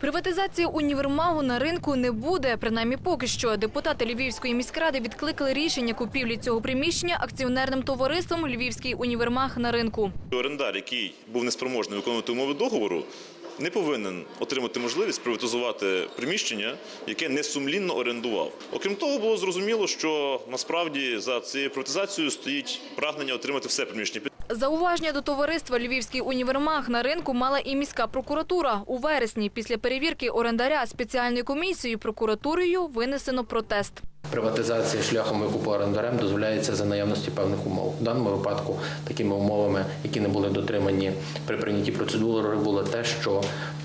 Приватизації універмагу на ринку не буде. Принаймні поки що депутати Львівської міськради відкликали рішення купівлі цього приміщення акціонерним товариством Львівський універмаг на ринку. Орендар, який був неспроможний виконувати умови договору, не повинен отримати можливість приватизувати приміщення, яке несумлінно орендував. Окрім того, було зрозуміло, що насправді за цією приватизацією стоїть прагнення отримати все приміщення. Зауваження до товариства Львівський універмаг на ринку мала і міська прокуратура. У вересні після перевірки орендаря спеціальною комісією прокуратурою винесено протест. Приватизація шляхом викупу орендарем дозволяється за наявності певних умов. В даному випадку такими умовами, які не були дотримані при прийнятті процедури, було те, що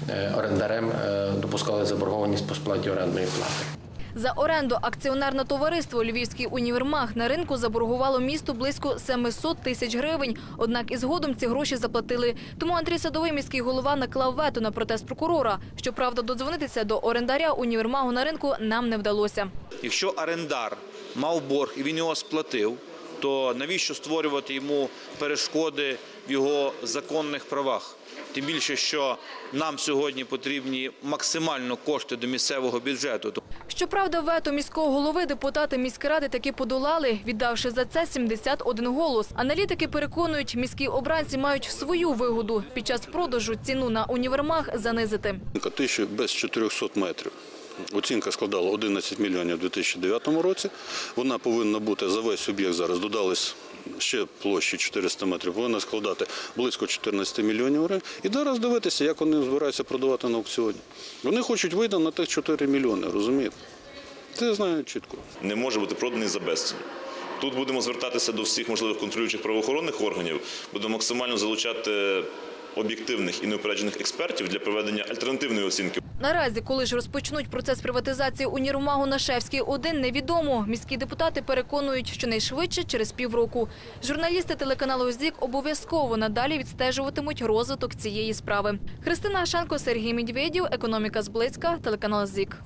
е, орендарем е, допускали заборгованість по сплаті орендної плати. За оренду акціонерне товариство Львівський універмаг на ринку заборгувало місту близько 700 тисяч гривень. Однак і згодом ці гроші заплатили. Тому Андрій Садовий, міський голова, наклав вето на протест прокурора. Щоправда, додзвонитися до орендаря універмагу на ринку нам не вдалося. Якщо орендар мав борг і він його сплатив, то навіщо створювати йому перешкоди в його законних правах? Тим більше, що нам сьогодні потрібні максимально кошти до місцевого бюджету. Щоправда, вето міського голови депутати міськради таки подолали, віддавши за це 71 голос. Аналітики переконують, міські обранці мають свою вигоду під час продажу ціну на універмаг занизити. Оцінка без 400 метрів. Оцінка складала 11 мільйонів у 2009 році. Вона повинна бути за весь об'єкт зараз додались ще площі 400 метрів, повинна складати близько 14 мільйонів гривень. І зараз дивитися, як вони збираються продавати на аукціоні. Вони хочуть вийти на тих 4 мільйони, розумієте? Це знаю чітко. Не може бути проданий за безцінь. Тут будемо звертатися до всіх можливих контролюючих правоохоронних органів, будемо максимально залучати об'єктивних і неупереджених експертів для проведення альтернативної оцінки. Наразі, коли ж розпочнуть процес приватизації універмагу на Шевській 1, невідомо. Міські депутати переконують, що найшвидше через півроку. Журналісти телеканалу ЗІК обов'язково надалі відстежуватимуть розвиток цієї справи. Христина Ашенко, Сергій Медведєв, економіка зблизька, телеканал ЗІК.